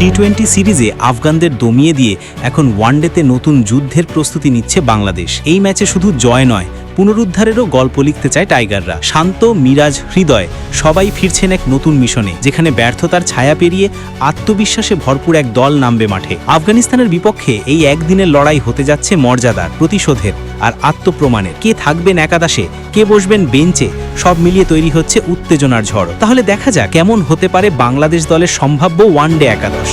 T twenty সিরিজে আফগানদের দমিয়ে দিয়ে এখন ওয়ানডেতে নতুন যুদ্ধের প্রস্তুতি নিচ্ছে বাংলাদেশ। এই ম্যাচে শুধু জয় নয় পুনরুদ্ধারেরও গল্প লিখতে চায় টাইগাররা। শান্ত, মিরাজ, হৃদয়, সবাই ফিরছেন এক নতুন মিশনে, যেখানে ব্যর্থতার ছায়া পেরিয়ে আত্মবিশ্বাসে ভরপুর এক দল নামবে মাঠে। আফগানিস্তানের বিপক্ষে এই একদিনের লড়াই হতে যাচ্ছে মর্যাদার, প্রতিশোধের আর আত্মপ্রমাণের। কে থাকবেন একাদশে, কে বসবেন বেঞ্চে, সব মিলিয়ে তৈরি হচ্ছে উত্তেজনার ঝড়। তাহলে দেখা যাক কেমন হতে পারে বাংলাদেশ দলের সম্ভাব্য ওয়ানডে একাদশ।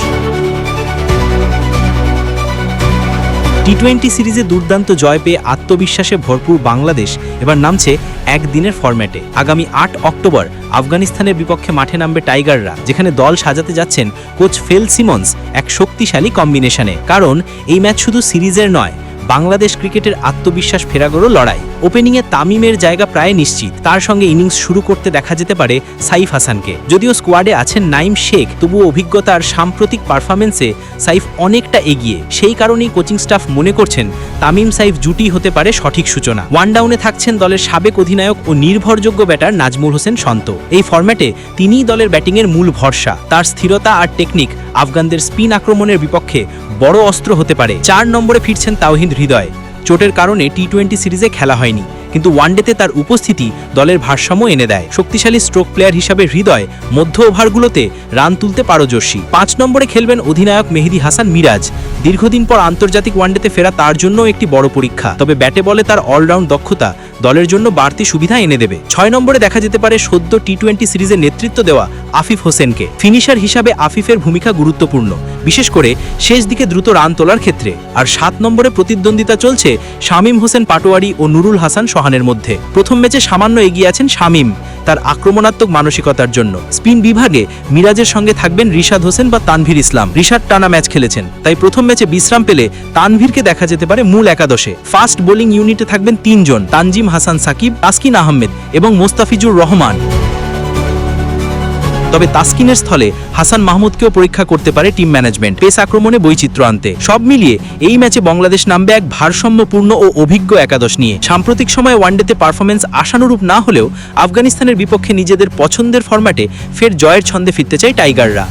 টি টোয়েন্টি সিরিজে দুর্দান্ত জয় পেয়ে আত্মবিশ্বাসে ভরপুর বাংলাদেশ, এবার নামছে একদিনের ফরম্যাটে। আগামী আট অক্টোবর আফগানিস্তানের বিপক্ষে মাঠে নামবে টাইগাররা, যেখানে দল সাজাতে যাচ্ছেন কোচ ফেল সিমন্স এক শক্তিশালী কম্বিনেশনে। কারণ এই ম্যাচ শুধু সিরিজের নয় বাংলাদেশ ক্রিকেটের আত্মবিশ্বাস ফেরাগড়ও লড়াই। ওপেনিংয়ে তামিমের জায়গা প্রায় নিশ্চিত। তার সঙ্গে ইনিংস শুরু করতে দেখা যেতে পারে সাইফ হাসানকে। যদিও স্কোয়াডে আছেন নাইম শেখ, তবুও অভিজ্ঞতার সাম্প্রতিক পারফরমেন্সে সাইফ অনেকটা এগিয়ে। সেই কারণেই কোচিং স্টাফ মনে করছেন তামিম সাইফ জুটি হতে পারে সঠিক সূচনা। ওয়ান ডাউনে থাকছেন দলের সাবেক অধিনায়ক ও নির্ভরযোগ্য ব্যাটার নাজমুল হোসেন সন্ত এই ফরম্যাটে তিনিই দলের ব্যাটিংয়ের মূল ভরসা। তার স্থিরতা আর টেকনিক আফগানদের স্পিন আক্রমণের বিপক্ষে বড় অস্ত্র হতে পারে। চার নম্বরে ফিরছেন তাওহিদ হৃদয়। চোটের কারণে টি টোয়েন্টি সিরিজে খেলা হয়নি, কিন্তু ওয়ানডেতে তার উপস্থিতি দলের ভারসাম্য এনে দেয়। শক্তিশালী স্ট্রোক প্লেয়ার হিসাবে হৃদয় মধ্য ওভারগুলোতে রান তুলতে পারদর্শী। পাঁচ নম্বরে খেলবেন অধিনায়ক মেহেদি হাসান মিরাজ। দীর্ঘদিন পর আন্তর্জাতিক ওয়ানডেতে ফেরা তার জন্য একটি বড় পরীক্ষা। তবে ব্যাটে বলে তার অলরাউন্ড দক্ষতা দলের জন্য বাড়তি সুবিধা এনে দেবে। ছয় নম্বরে দেখা যেতে পারে সদ্য টি টোয়েন্টি সিরিজে নেতৃত্ব দেওয়া আফিফ হোসেনকে। ফিনিশার হিসাবে আফিফের ভূমিকা গুরুত্বপূর্ণ। বিশেষ করে শেষ দিকে দ্রুত রান তোলার ক্ষেত্রে। আর সাত নম্বরে প্রতিদ্বন্দ্বিতা চলছে শামীম হোসেন পাটোয়ারি ও নুরুল হাসান সোহানের মধ্যে। প্রথম ম্যাচে সামান্য এগিয়ে আছেন শামীম তার আক্রমণাত্মক মানসিকতার জন্য। স্পিন বিভাগে মিরাজের সঙ্গে থাকবেন রিশাদ হোসেন বা তানভীর ইসলাম। রিশাদ টানা ম্যাচ খেলেছেন, তাই প্রথম ম্যাচে বিশ্রাম পেলে তানভীরকে দেখা যেতে পারে মূল একাদশে। ফাস্ট বোলিং ইউনিটে থাকবেন তিনজন, তানজিম হাসান সাকিব, তাসকিন আহমেদ এবং মোস্তাফিজুর রহমান। তবে তাসকিনের স্থলে হাসান মাহমুদকেও পরীক্ষা করতে পারে টিম ম্যানেজমেন্ট পেস আক্রমণে বৈচিত্র্য আনতে। সব মিলিয়ে এই ম্যাচে বাংলাদেশ নামবে এক ভারসাম্যপূর্ণ ও অভিজ্ঞ একাদশ নিয়ে। সাম্প্রতিক সময়ে ওয়ানডেতে পারফরমেন্স আশানুরূপ না হলেও আফগানিস্তানের বিপক্ষে নিজেদের পছন্দের ফরম্যাটে ফের জয়ের ছন্দে ফিরতে চায় টাইগাররা।